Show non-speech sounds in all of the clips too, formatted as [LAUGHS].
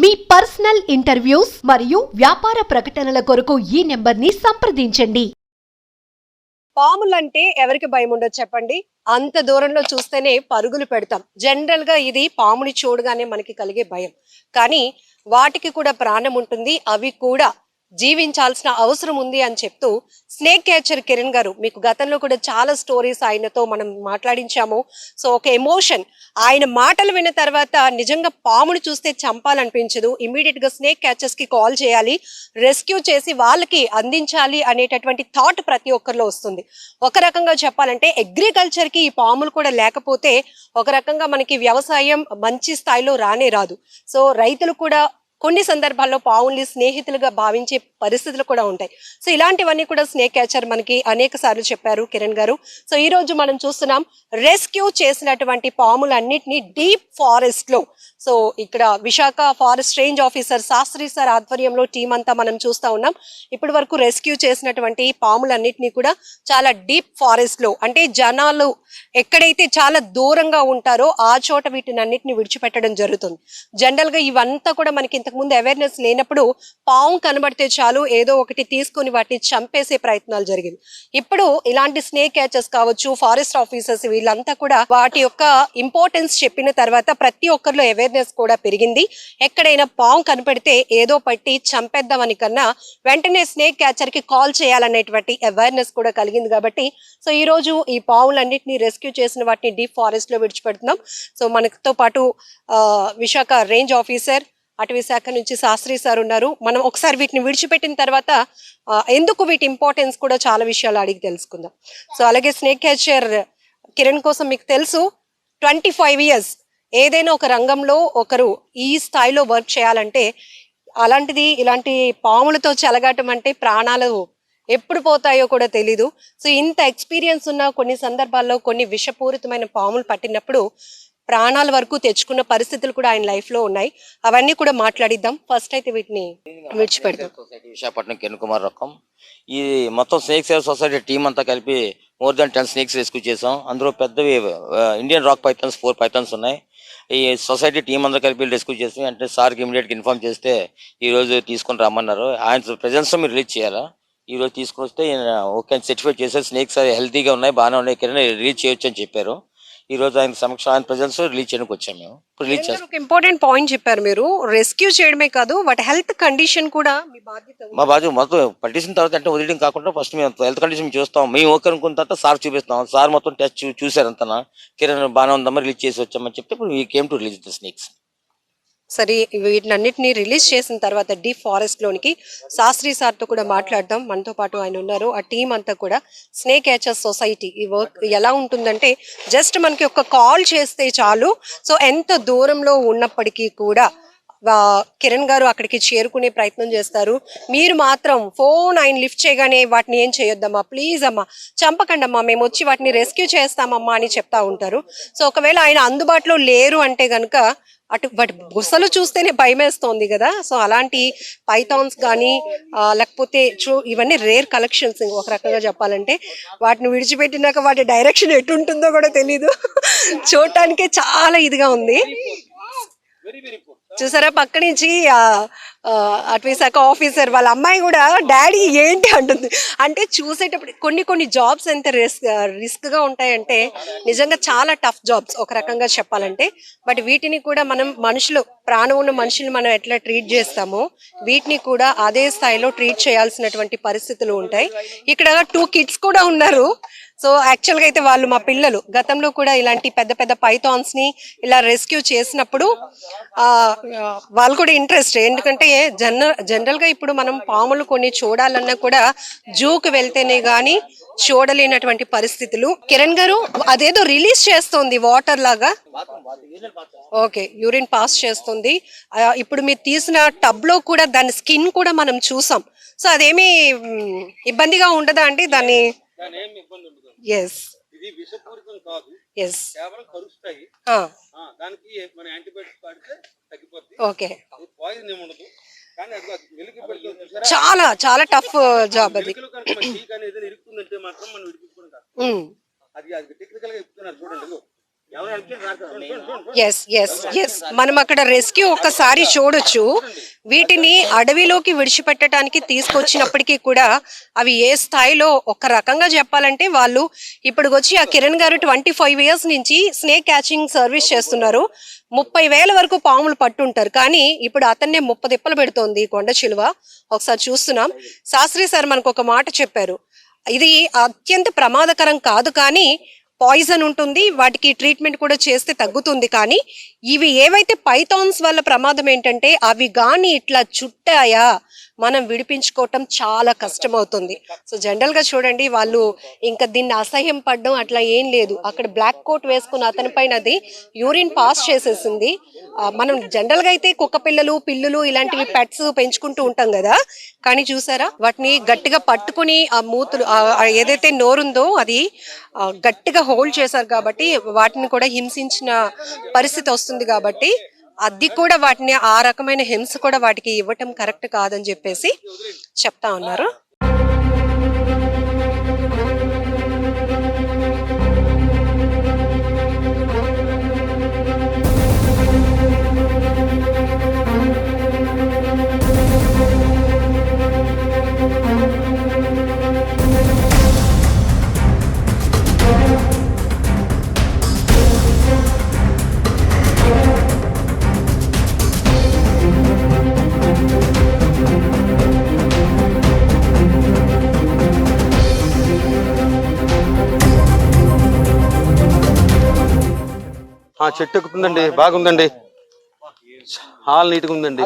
మీ personal interviews మరియు వ్యాపార ప్రకటనల కొరకు ఈ నెంబర్ని సంప్రదించండి. పాములంటే ఎవరికి భయం ఉండదు చెప్పండి. అంత దూరంలో చూస్తేనే పరుగులు పెడతాం. జనరల్గా ఇది పాముని చూడగానే మనకి కలిగే భయం. కానీ వాటికి కూడా ప్రాణం ఉంటుంది అవి కూడా జీవించాల్సిన అవసరం ఉంది అని చెప్తూ స్నేక్ క్యాచర్ కిరణ్ గారు మీకు గతంలో కూడా చాలా స్టోరీస్ ఆయనతో మనం మాట్లాడించాము. సో ఒక ఎమోషన్. ఆయన మాటలు విన్న తర్వాత నిజంగా పామును చూస్తే చంపాలనిపించదు. ఇమీడియట్గా స్నేక్ క్యాచర్స్కి కాల్ చేయాలి. రెస్క్యూ చేసి వాళ్ళకి అందించాలి అనేటటువంటి థాట్ ప్రతి ఒక్కరిలో వస్తుంది. ఒక రకంగా చెప్పాలంటే అగ్రికల్చర్కి ఈ పాములు కూడా లేకపోతే ఒక రకంగా మనకి వ్యవసాయం మంచి స్థాయిలో రానే రాదు. సో రైతులు కూడా కొన్ని సందర్భాల్లో పావుల్ని స్నేహితులుగా భావించే పరిస్థితులు కూడా ఉంటాయి. సో ఇలాంటివన్నీ కూడా స్నేక్ క్యాచర్ మనకి అనేక సార్లు చెప్పారు కిరణ్ గారు. సో ఈ రోజు మనం చూస్తున్నాం రెస్క్యూ చేసినటువంటి పాములన్నిటినీ డీప్ ఫారెస్ట్లో సో ఇక్కడ Visakha forest range officer Sastri sir ఆధ్వర్యంలో టీం అంతా మనం చూస్తా ఉన్నాం. ఇప్పటి వరకు రెస్క్యూ చేసినటువంటి పాములన్నిటినీ కూడా చాలా డీప్ ఫారెస్ట్లో అంటే జనాలు ఎక్కడైతే చాలా దూరంగా ఉంటారో ఆ చోట వీటిని అన్నిటిని విడిచిపెట్టడం జరుగుతుంది. జనరల్గా ఇవంతా కూడా మనకి ఇంతకు ముందు అవేర్నెస్ లేనప్పుడు పాము కనబడితే చాలు ఏదో ఒకటి తీసుకొని వాటిని చంపేసే ప్రయత్నాలు జరిగింది. ఇప్పుడు ఇలాంటి స్నేక్ క్యాచర్స్ కావచ్చు ఫారెస్ట్ ఆఫీసర్స్ వీళ్ళంతా కూడా వాటి యొక్క ఇంపార్టెన్స్ చెప్పిన తర్వాత ప్రతి ఒక్కరిలో అవేర్నెస్ కూడా పెరిగింది. ఎక్కడైనా పాము కనపడితే ఏదో పట్టి చంపేద్దామని కన్నా వెంటనే స్నేక్ క్యాచర్కి కాల్ చేయాలనేటువంటి అవేర్నెస్ కూడా కలిగింది కాబట్టి సో ఈ రోజు ఈ పావులన్నిటిని రెస్క్యూ చేసిన వాటిని డీప్ ఫారెస్ట్లో విడిచిపెడుతున్నాం. సో మనతో పాటు విశాఖ రేంజ్ ఆఫీసర్ అటవీ శాఖ నుంచి శాస్త్రి సార్ ఉన్నారు. మనం ఒకసారి వీటిని విడిచిపెట్టిన తర్వాత ఎందుకు వీటి ఇంపార్టెన్స్ కూడా చాలా విషయాలు అడిగి తెలుసుకుందాం. సో అలాగే స్నేక్ క్యాచర్ కిరణ్ కోసం మీకు తెలుసు ట్వంటీ ఫైవ్ ఇయర్స్ ఏదైనా ఒక రంగంలో ఒకరు ఈ స్థాయిలో వర్క్ చేయాలంటే అలాంటిది ఇలాంటి పాములతో చెలగటం అంటే ప్రాణాలు ఎప్పుడు పోతాయో కూడా తెలీదు. సో ఇంత ఎక్స్పీరియన్స్ ఉన్న కొన్ని సందర్భాల్లో కొన్ని విషపూరితమైన పాములు పట్టినప్పుడు ప్రాణాల వరకు తెచ్చుకున్న పరిస్థితులు కూడా ఆయన లైఫ్లో ఉన్నాయి. అవన్నీ కూడా మాట్లాడిద్దాం. ఫస్ట్ అయితే వీటిని విడిచిపెడదాం. సొసైటీ విశాఖపట్నం కిరణ్ కుమార్ రకం. ఈ మొత్తం స్నేక్ సేవ్ సొసైటీ టీం అంతా కలిపి more than ten snakes rescue చేసాం అందులో పెద్దవి Indian rock pythons four pythons ఉన్నాయి. ఈ సొసైటీ టీం అంతా కలిపి రెస్క్యూ చేసి అంటే సార్కి ఇమీడియట్గా ఇన్ఫార్మ్ చేస్తే ఈ రోజు తీసుకొని రమ్మన్నారు. ఆయన ప్రెజెన్స్ మీరు రిలీజ్ చేయాలా? ఈ రోజు తీసుకొని వస్తే ఓకే సర్టిఫై చేశారు. స్నేక్స్ హెల్తీగా ఉన్నాయి బాగానే ఉన్నాయి. కిరణ్ రిలీజ్ చేయొచ్చు అని చెప్పారు. ఈ రోజు ఆయన సమక్ష ఆయన ప్రెజెన్స్ రిలీజ్ చేయడానికి వచ్చాం మేము. ఇప్పుడు రిలీజ్ చేస్తాం. ఒక ఇంపార్టెంట్ పాయింట్ చెప్పారు మీరు? రెస్క్యూ చేయడమే కాదు వాటి హెల్త్ కండిషన్ కూడా మీ బాధ్యత మా బాజు మొత్తం పట్టించిన తర్వాత అంటే వదిలేయడం కాకుండా ఫస్ట్ మేము హెల్త్ కండిషన్ చూస్తాం. మేము ఓకే అనుకున్న తర్వాత సార్ చూపిస్తాం. సార్ మొత్తం టెస్ట్ చూసారు అంతనా? కిరణ్ బాగానే ఉందమ్మా రిలీజ్ చేసి వచ్చామని చెప్తే ఇప్పుడు ఈ came to release the snakes సరే వీటినన్నిటిని రిలీజ్ చేసిన తర్వాత డీప్ ఫారెస్ట్ లోనికి శాస్త్రి సార్తో కూడా మాట్లాడదాం. మనతో పాటు ఆయన ఉన్నారు. ఆ టీం అంతా కూడా స్నేక్ యాచర్ సొసైటీ ఈ వర్క్ ఎలా ఉంటుందంటే జస్ట్ మనకి ఒక కాల్ చేస్తే చాలు. సో ఎంత దూరంలో ఉన్నప్పటికీ కూడా కిరణ్ గారు అక్కడికి చేరుకునే ప్రయత్నం చేస్తారు. మీరు మాత్రం ఫోన్ ఆయన లిఫ్ట్ చేయగానే వాటిని ఏం చేయొద్దమ్మా ప్లీజ్ అమ్మా చంపకండమ్మా మేము వచ్చి వాటిని రెస్క్యూ చేస్తామమ్మా అని చెప్తా ఉంటారు. సో ఒకవేళ ఆయన అందుబాటులో లేరు అంటే కనుక అటు వాటి బుసలు చూస్తేనే భయమేస్తోంది కదా. సో అలాంటి పైథాన్స్ కానీ లేకపోతే చూ ఇవన్నీ రేర్ కలెక్షన్స్ ఒక రకంగా చెప్పాలంటే వాటిని విడిచిపెట్టినాక వాటి డైరెక్షన్ ఎటు ఉంటుందో కూడా తెలీదు. [LAUGHS] చూడటానికే చాలా ఇదిగా ఉంది. చూసారా? పక్క నుంచి ఆ, ఆ, ఆఫీసర్ వాళ్ళ అమ్మాయి కూడా డాడీ ఏంటి? అంటుంది. అంటే చూసేటప్పుడు కొన్ని కొన్ని జాబ్స్ ఎంత రిస్క్ రిస్క్గా ఉంటాయంటే నిజంగా చాలా టఫ్ జాబ్స్ ఒక రకంగా చెప్పాలంటే. బట్ వీటిని కూడా మనం మనుషులు ప్రాణం ఉన్న మనుషులు మనం ఎట్లా ట్రీట్ చేస్తామో వీటిని కూడా అదే స్థాయిలో ట్రీట్ చేయాల్సినటువంటి పరిస్థితులు ఉంటాయి. ఇక్కడ టూ కిడ్స్ కూడా ఉన్నారు. సో యాక్చువల్గా అయితే వాళ్ళు మా పిల్లలు. గతంలో కూడా ఇలాంటి పెద్ద పెద్ద పైథాన్స్ని ఇలా రెస్క్యూ చేసినప్పుడు వాళ్ళు కూడా ఇంట్రెస్ట్. ఎందుకంటే జనరల్ జనరల్గా ఇప్పుడు మనం పాములు కొన్ని చూడాలన్నా కూడా జూకి వెళ్తేనే గాని చూడలేనటువంటి పరిస్థితులు. కిరణ్ గారు అదేదో రిలీజ్ చేస్తోంది వాటర్ లాగా. ఓకే యూరిన్ పాస్ చేస్తుంది. ఇప్పుడు మీరు తీసిన టబ్లో కూడా దాని స్కిన్ కూడా మనం చూసాం. సో అదేమి ఇబ్బందిగా ఉండదా అండి దాన్ని? ఎస్ ఇది విషపూరితం కాదు. ఎస్ కేవలం కరుస్తాయి. ఆ, దానికి మన యాంటీబయాటిక్స్ వాడితే తగ్గిపోద్ది. ఓకే. అది పాయిజన్ ఏమి ఉండదు. కానీ అది కాదు. వెలికి పెడితే చూసారా? చాలా చాలా టఫ్ జాబ్ ఉమ్, అది అది టెక్నికల్గా చెప్తున్నారు చూడండి ఎస్ ఎస్ ఎస్ మనం అక్కడ రెస్క్యూ ఒక్కసారి చూడొచ్చు. వీటిని అడవిలోకి విడిచిపెట్టడానికి తీసుకొచ్చినప్పటికీ కూడా అవి ఏ స్థాయిలో ఒక రకంగా చెప్పాలంటే వాళ్ళు ఇప్పుడు వచ్చి ఆ కిరణ్ గారు ట్వంటీ ఫైవ్ ఇయర్స్ నుంచి స్నేక్ క్యాచింగ్ సర్వీస్ చేస్తున్నారు. ముప్పై వేల వరకు పాములు పట్టుంటారు. కానీ ఇప్పుడు అతన్నే ముప్ప తిప్పలు పెడుతోంది కొండ చిలువ. ఒకసారి చూస్తున్నాం. శాస్త్రి సార్ మనకు ఒక మాట చెప్పారు. ఇది అత్యంత ప్రమాదకరం కాదు కానీ పాయిజన్ ఉంటుంది వాటికి ట్రీట్మెంట్ కూడా చేస్తే తగ్గుతుంది. కానీ ఇవి ఏవైతే పైథాన్స్ వల్ల ప్రమాదం ఏంటంటే అవి కానీ ఇట్లా చుట్టాయా? మనం విడిపించుకోవటం చాలా కష్టం అవుతుంది సో జనరల్గా చూడండి వాళ్ళు ఇంకా దీన్ని అసహ్యం పడడం అట్లా ఏం లేదు. అక్కడ బ్లాక్ కోట్ వేసుకున్న అతని పైన అది యూరిన్ పాస్ చేసేసింది. మనం జనరల్గా అయితే కుక్క పిల్లలు పిల్లులు ఇలాంటివి పెట్స్ పెంచుకుంటూ ఉంటాం కదా. కానీ చూసారా వాటిని గట్టిగా పట్టుకుని ఆ మూతులు ఏదైతే నోరుందో అది గట్టిగా హోల్డ్ చేశారు కాబట్టి వాటిని కూడా హింసించిన పరిస్థితి వస్తుంది కాబట్టి అది కూడా వాటిని ఆ రకమైన హింస కూడా వాటికి ఇవ్వటం కరెక్ట్ కాదని చెప్పేసి చెప్తా ఉన్నారు. చెట్టు ఎక్కుతుందండి బాగుందండి. హాల్ నీట్గా ఉందండి.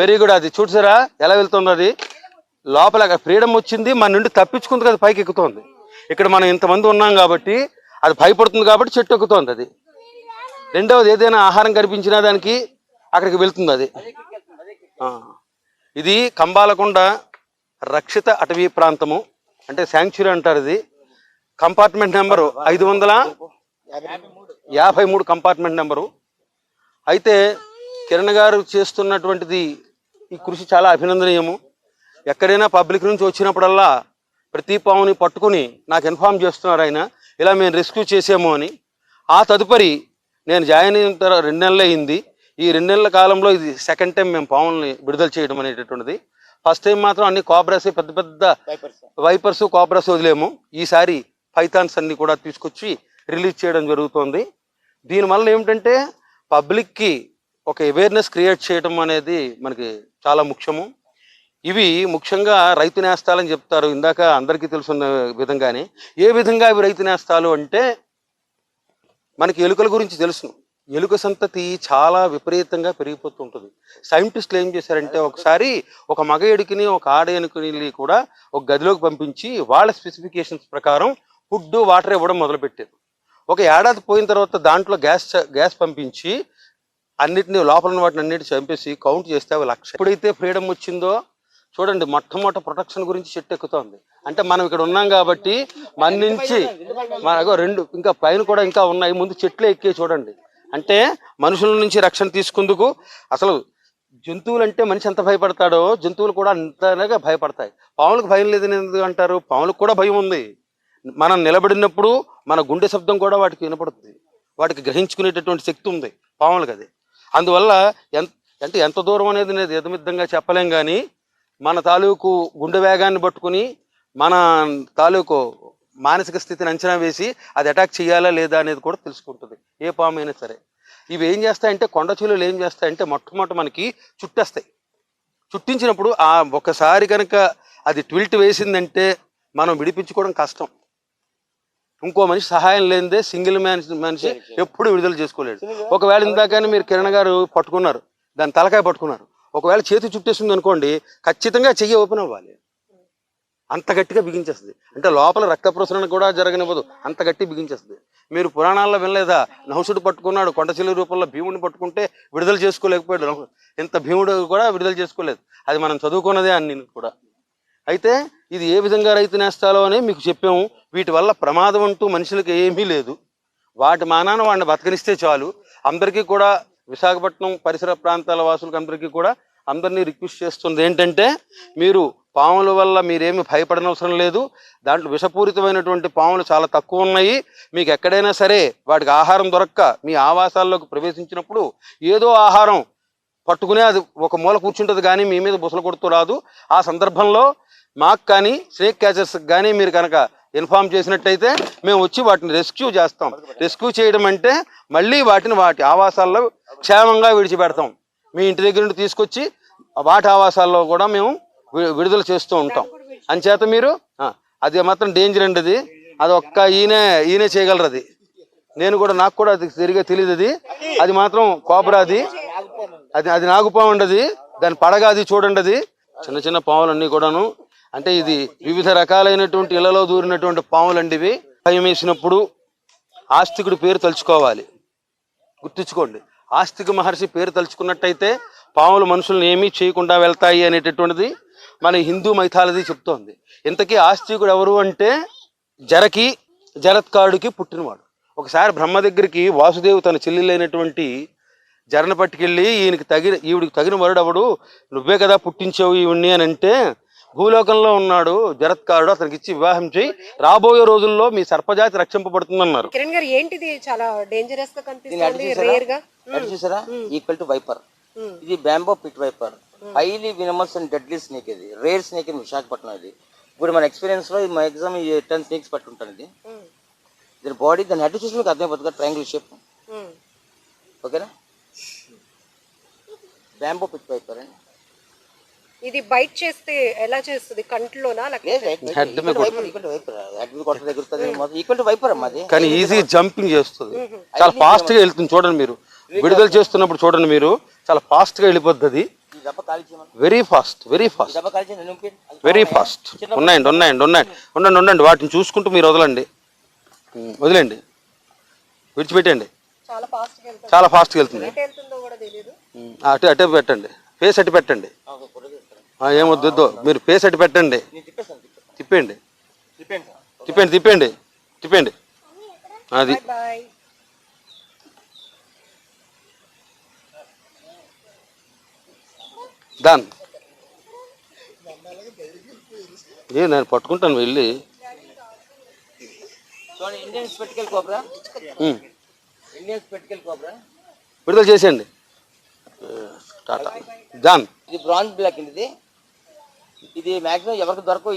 వెరీ గుడ్ అది చూసారా? ఎలా వెళ్తుంది అది. లోపల ఫ్రీడమ్ వచ్చింది మన నుండి తప్పించుకుంది కదా పైకి ఎక్కుతోంది. ఇక్కడ మనం ఇంతమంది ఉన్నాం కాబట్టి అది భయపడుతుంది కాబట్టి చెట్టు ఎక్కుతోంది అది. రెండవది ఏదైనా ఆహారం కనిపించినా దానికి అక్కడికి వెళ్తుంది అది. ఇది కంబాలకొండ రక్షిత అటవీ ప్రాంతము అంటే శాంక్చురీ అంటారు ఇది. కంపార్ట్మెంట్ నెంబరు ఐదు వందల యాభై మూడు. Compartment number. అయితే కిరణ్ గారు చేస్తున్నటువంటిది ఈ కృషి చాలా అభినందనీయము. ఎక్కడైనా పబ్లిక్ నుంచి వచ్చినప్పుడల్లా ప్రతి పావుని పట్టుకుని నాకు ఇన్ఫామ్ చేస్తున్నారు ఆయన. ఇలా మేము రెస్క్యూ చేసాము అని. ఆ తదుపరి నేను జాయిన్ అయిన తర్వాత రెండు నెలలు అయింది. ఈ రెండు నెలల కాలంలో ఇది సెకండ్ టైం మేము పాముల్ని విడుదల చేయడం అనేటటువంటిది. ఫస్ట్ టైం మాత్రం అన్ని కోబ్రాస్ పెద్ద పెద్ద వైపర్స్ కోబ్రాస్ వదిలేము. ఈసారి పైథాన్స్ అన్ని కూడా తీసుకొచ్చి రిలీజ్ చేయడం జరుగుతోంది. దీనివల్ల ఏమిటంటే పబ్లిక్కి ఒక అవేర్నెస్ క్రియేట్ చేయడం అనేది మనకి చాలా ముఖ్యము. ఇవి ముఖ్యంగా రైతు నేస్తాలని చెప్తారు. ఇందాక అందరికీ తెలుసున్న విధంగానే ఏ విధంగా ఇవి రైతు నేస్తాలు అంటే మనకి ఎలుకల గురించి తెలుసు ఎలుక సంతతి చాలా విపరీతంగా పెరిగిపోతూ ఉంటుంది. సైంటిస్టులు ఏం చేశారంటే ఒకసారి ఒక మగ ఎడుకుని ఒక ఆడ ఎనుకని కూడా ఒక గదిలోకి పంపించి వాళ్ళ స్పెసిఫికేషన్స్ ప్రకారం ఫుడ్ వాటర్ ఇవ్వడం మొదలుపెట్టారు. ఒక ఏడాది పోయిన తర్వాత దాంట్లో గ్యాస్ గ్యాస్ పంపించి అన్నిటిని లోపల వాటిని అన్నిటి చంపేసి కౌంట్ చేస్తే అవి లక్ష. ఎప్పుడైతే ఫ్రీడమ్ వచ్చిందో చూడండి మొట్టమొదటి ప్రొటెక్షన్ గురించి చెట్టు ఎక్కుతోంది. అంటే మనం ఇక్కడ ఉన్నాం కాబట్టి మన నుంచి మనకు రెండు ఇంకా పైన కూడా ఇంకా ఉన్నాయి. ముందు చెట్లు ఎక్కే చూడండి. అంటే మనుషుల నుంచి రక్షణ తీసుకుందుకు అసలు జంతువులు అంటే మనిషి ఎంత భయపడతాడో జంతువులు కూడా అంతగా భయపడతాయి. పాములకు భయం లేదని ఎందుకు అంటారు? పాములకు కూడా భయం ఉంది. మనం నిలబడినప్పుడు మన గుండె శబ్దం కూడా వాటికి వినపడుతుంది. వాటికి గ్రహించుకునేటటువంటి శక్తి ఉంది పాములకు అది. అందువల్ల ఎంత అంటే ఎంత దూరం అనేది నేను యథమిద్ధంగా చెప్పలేం కానీ మన తాలూకు గుండె వేగాన్ని పట్టుకుని మన తాలూకు మానసిక స్థితిని అంచనా వేసి అది అటాక్ చేయాలా లేదా అనేది కూడా తెలుసుకుంటుంది ఏ పాము అయినా సరే. ఇవి ఏం చేస్తాయంటే కొండ చెలులు ఏం చేస్తాయంటే మొట్టమొదటి మనకి చుట్టేస్తాయి. చుట్టించినప్పుడు ఆ ఒకసారి కనుక అది ట్విల్ట్ వేసిందంటే మనం విడిపించుకోవడం కష్టం. ఇంకో మనిషి సహాయం లేనిదే సింగిల్ మనిషి మనిషి ఎప్పుడు విడుదల చేసుకోలేడు. ఒకవేళ ఇందాకనే మీరు కిరణ్ గారు పట్టుకున్నారు దాని తలకాయ పట్టుకున్నారు. ఒకవేళ చేతి చుట్టేసింది అనుకోండి ఖచ్చితంగా చెయ్యి ఓపెన్ అవ్వాలి. అంత గట్టిగా బిగించేస్తుంది. అంటే లోపల రక్త ప్రసరణ కూడా జరగనివ్వదు. అంత గట్టి బిగించేస్తుంది. మీరు పురాణాల్లో వినలేదా? నహుసుడు పట్టుకున్నాడు కొండచిల్లి రూపంలో భీముడిని పట్టుకుంటే విడుదల చేసుకోలేకపోయాడు. ఇంత భీముడు కూడా విడుదల చేసుకోలేదు. అది మనం చదువుకున్నదే అన్ని కూడా. అయితే ఇది ఏ విధంగా రైతు నేస్తాలో అని మీకు చెప్పాము. వీటి వల్ల ప్రమాదం అంటూ మనుషులకు ఏమీ లేదు. వాటి మానాన వాడిని బతకనిస్తే చాలు. అందరికీ కూడా విశాఖపట్నం పరిసర ప్రాంతాల వాసులకు అందరికీ కూడా అందరినీ రిక్వెస్ట్ చేస్తుంది ఏంటంటే మీరు పాముల వల్ల మీరేమి భయపడనవసరం లేదు. దాంట్లో విషపూరితమైనటువంటి పాములు చాలా తక్కువ ఉన్నాయి. మీకు ఎక్కడైనా సరే వాటికి ఆహారం దొరక్క మీ ఆవాసాల్లోకి ప్రవేశించినప్పుడు ఏదో ఆహారం పట్టుకునే అది ఒక మూల కూర్చుంటుంది కానీ మీ మీద బుసలు కొడుతూ రాదు. ఆ సందర్భంలో మాకు కానీ స్నేక్ క్యాచర్స్ కానీ మీరు కనుక ఇన్ఫామ్ చేసినట్టయితే మేము వచ్చి వాటిని రెస్క్యూ చేస్తాం. రెస్క్యూ చేయడం అంటే మళ్ళీ వాటిని వాటి ఆవాసాల్లో క్షేమంగా విడిచిపెడతాం. మీ ఇంటి దగ్గర నుండి తీసుకొచ్చి వాటి ఆవాసాల్లో కూడా మేము వి- విడుదల చేస్తూ ఉంటాం. అంచేత మీరు అది మాత్రం డేంజర్ అండి అది. అది ఒక్క ఈయనే ఈయనే చేయగలరు అది నేను కూడా నాకు కూడా అది సరిగా తెలియదు అది. అది మాత్రం కోబరా అది. అది అది నాగుపాము ఉండదు దాని పడగా అది చూడండి అది. చిన్న చిన్న పాములన్నీ కూడాను అంటే ఇది వివిధ రకాలైనటువంటి ఇళ్ళలో దూరినటువంటి పాములండి ఇవి భయం వేసినప్పుడు ఆస్తికుడి పేరు తలుచుకోవాలి. గుర్తుంచుకోండి ఆస్తిక మహర్షి పేరు తలుచుకున్నట్టయితే పాములు మనుషులను ఏమీ చేయకుండా వెళ్తాయి అనేటటువంటిది మన హిందూ మైథాలజీ చెప్తోంది. ఇంతకీ ఆస్తికుడు ఎవరు అంటే జరకి జరత్కారుడికి పుట్టినవాడు. ఒకసారి బ్రహ్మ దగ్గరికి వాసుదేవు తన చెల్లెలైనటువంటి జరణ పట్టుకెళ్ళి ఈయనకి తగిన ఈవిడికి తగిన వరుడు అవడు నువ్వే కదా పుట్టించావు ఈవిడ్ని అని అంటే భూలోకంలో ఉన్నాడు జరత్కారుడు అతనికి ఇచ్చి వివాహం చేయి. రాబోయే రోజుల్లో మీ సర్పజాతి రక్షింపబడుతుందన్నారు. కిరణ్ గారు ఏంటిది? చాలా డేంజరస్గా దీన్ని అటు కనిపిస్తుంది చూసారా? రేర్గా. అటు చూసారా? ఈక్వల్ టు వైపర్ ఇది bamboo pit viper highly venomous and deadly snake ఇది. రేర్ స్నేక్ ఇన్ విశాఖపట్నం ఇది. ఇప్పుడు మన ఎక్స్పీరియన్స్లో ఈ టెన్ స్నేక్స్ పట్టుంటాను ఇది. దీని బాడీ దాని హెడ్ చూసి మీకు అర్థమైపోతుంది ట్రయాంగిల్ షేప్ ఓకేనా బ్యాంబో పిట్ వైపర్ అండి ఇది బైట్ చేస్తే ఎలా చేస్తుంది? కంట్లోనా? మీద కానీ ఈజీ జంపింగ్ చేస్తుంది. చాలా ఫాస్ట్గా వెళ్తుంది చూడండి మీరు. విడుదల చేస్తున్నప్పుడు చూడండి మీరు. చాలా ఫాస్ట్గా చేయమని very fast very fast very fast ఉన్నాయండి ఉన్నాయండి ఉన్నాయండి. ఉండండి ఉండండి. వాటిని చూసుకుంటూ మీరు వదలండి. ఉమ్, వదిలేండి విడిచిపెట్టండి చాలా ఫాస్ట్గా వెళ్తుంది. చాలా ఫాస్ట్గా వెళ్తుంది. ఎటు వెళ్తుందో కూడా తెలియదు ఉమ్, అటు అటే పెట్టండి. ఫేస్ అటు పెట్టండి. ఏమొద్దు. మీరు ఫేస్ అటు పెట్టండి. తిప్పండి తిప్పండి తిప్పండి తిప్పండి తిప్పండి అది. దాన్ ఏ నేను పట్టుకుంటాను వెళ్ళి. విడుదల చేసేయండి. టాటా. జాన్ ఇది బ్రాంజ్ బ్లాక్ అండి ఇది. ఇది మాక్సిమం ఎవరికి దొరకవు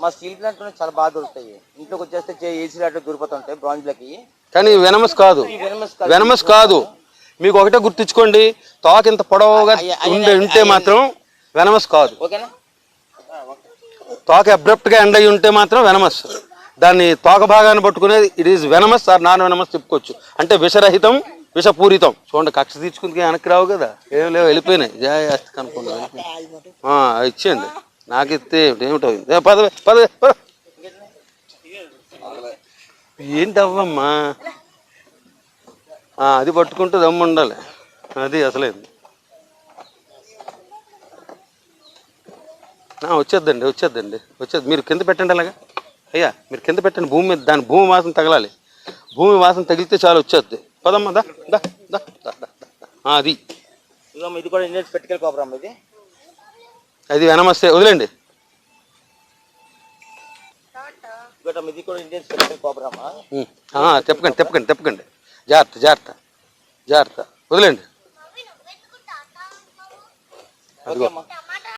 మా స్టీల్ ప్లాంట్ చాలా బాగా దొరుకుతాయి. ఇంట్లోకి వచ్చేస్తే ఏసీ లాంటి దొరికిపోతుంటాయి బ్రాంజ్ బ్లాక్ ఇవి కానీ వెనమస్ కాదు. ఈ venomous కాదు. వెనమస్ కాదు. మీకు ఒకటే గుర్తుంచుకోండి తోక ఇంత పొడవుగా ఉండే ఉంటే మాత్రం వెనమస్ కాదు. ఓకేనా? తోక అబ్రప్ట్గా ఎండ్ అయి ఉంటే మాత్రం వెనమస్ దాన్ని తోక భాగాన్ని పట్టుకునేది it is venomous or non venomous చెప్పుకోవచ్చు. అంటే విషరహితం విషపూరితం. చూడండి కక్ష తీర్చుకుంది వెనక్కి రావు కదా. ఏం లేవు వెళ్ళిపోయినాయి. జాస్తి కనుక్కున్నా ఇచ్చేయండి. నాకు ఇస్తే ఏమిటో పదవే పద పద ఏంటవ్వమ్మా? ఏంటి అవ్వమ్మా అది పట్టుకుంటే దమ్ము ఉండాలి అది అసలేదు ఆ, వచ్చేద్దండి వచ్చేద్దండి వచ్చేది మీరు కింద పెట్టండి అలాగా? అయ్యా మీరు కింద పెట్టండి భూమి మీద దాని భూమి వాసన తగలాలి. భూమి వాసన తగిలితే చాలు వచ్చేద్ది. పదమ్మా దా దా దా దా, అది. ఇది కూడా ఇండియన్ స్పెటికల్ ఇది. అది వెనమస్తే వదిలేండి. తిప్పకండి తిప్పకండి తిప్పకండి జాగ్రత్త జాగ్రత్త జాగ్రత్త. వదిలేండి. అమ్మా.